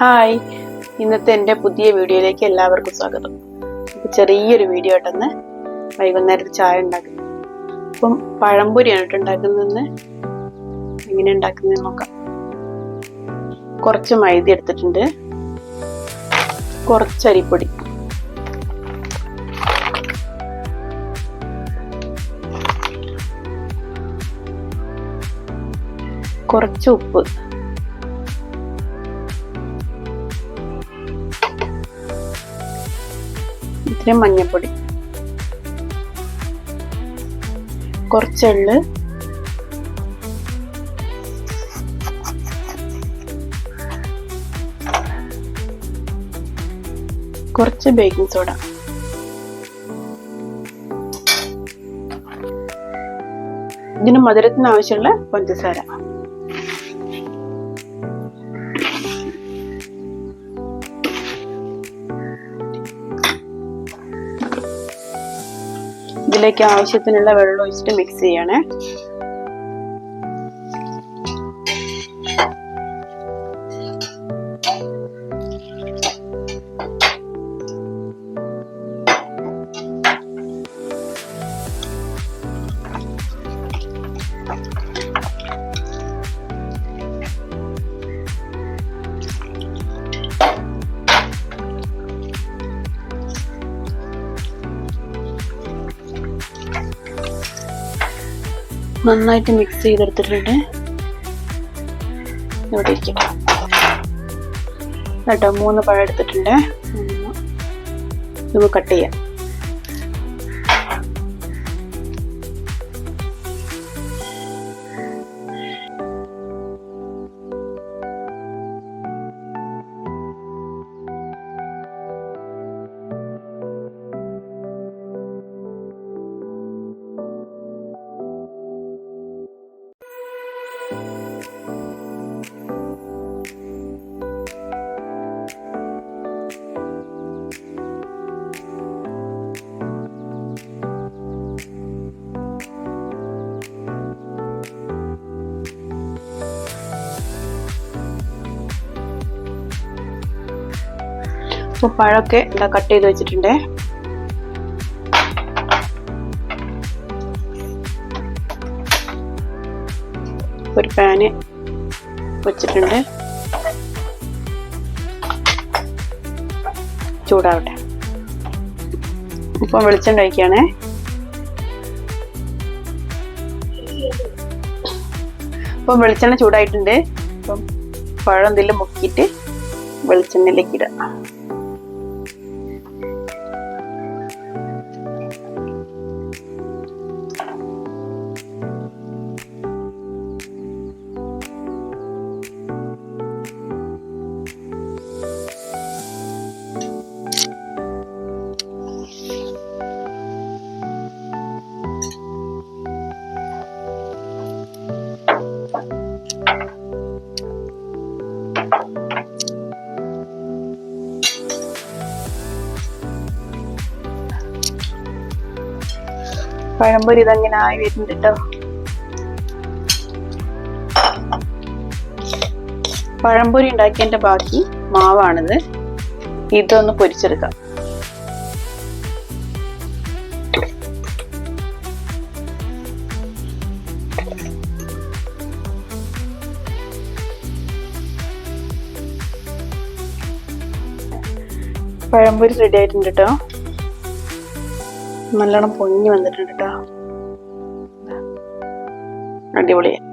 Hi. ഇന്നത്തെ എന്റെ പുതിയ വീഡിയോയിലേക്ക് എല്ലാവർക്കും സ്വാഗതം. ചെറിയൊരു വീഡിയോ ആയിട്ടെന്ന് വൈകുന്നേരത്ത് ചായ ഉണ്ടാക്കുന്നത് അപ്പം പഴംപൊരിയാണ് കേട്ടോ ഉണ്ടാക്കുന്നതെന്ന്. എങ്ങനെ ഉണ്ടാക്കുന്നതെന്ന് നോക്കാം. കുറച്ച് മൈദ എടുത്തിട്ടുണ്ട്. കുറച്ച് അരിപ്പൊടി. കുറച്ച് ഉപ്പ്. ഇത്രയും മഞ്ഞൾപ്പൊടി കുറച്ച് കുറച്ച് ബേക്കിംഗ് സോഡ. ഇതിന് മധുരത്തിന് ആവശ്യമുള്ള പഞ്ചസാര. ഇതിലേക്ക് ആവശ്യത്തിനുള്ള വെള്ളം ഒഴിച്ചിട്ട് മിക്സ് ചെയ്യണേ. നന്നായിട്ട് മിക്സ് ചെയ്തെടുത്തിട്ടുണ്ട്. ഇവിടെ ഇരിക്കും കേട്ടോ മൂന്ന് പഴം എടുത്തിട്ടുണ്ട്. നമുക്ക് കട്ട് ചെയ്യാം. അപ്പോൾ പഴമൊക്കെ എന്താ കട്ട് ചെയ്ത് വെച്ചിട്ടുണ്ട്. ഒരു പാന് വെച്ചിട്ടുണ്ട്. ചൂടാവട്ടെ. ഇപ്പം വെളിച്ചെണ്ണ ഒഴിക്കുകയാണേ. ഇപ്പം വെളിച്ചെണ്ണ ചൂടായിട്ടുണ്ട്. അപ്പം പഴം എന്തെങ്കിലും മുക്കിയിട്ട് വെളിച്ചെണ്ണയിലേക്ക് ഇടാം പഴംപൊരി ഇതങ്ങനെ ആയി വരുന്നുണ്ട് കേട്ടോ പഴംപൊരി ഉണ്ടാക്കിയതിന്റെ ബാക്കി മാവാണിത്. ഇതൊന്ന് പൊരിച്ചെടുക്കാം. പഴംപൊരി റെഡി ആയിട്ടുണ്ട് കേട്ടോ നല്ലോണം പൊങ്ങി വന്നിട്ടുണ്ട് കേട്ടോ അടിപൊളിയായി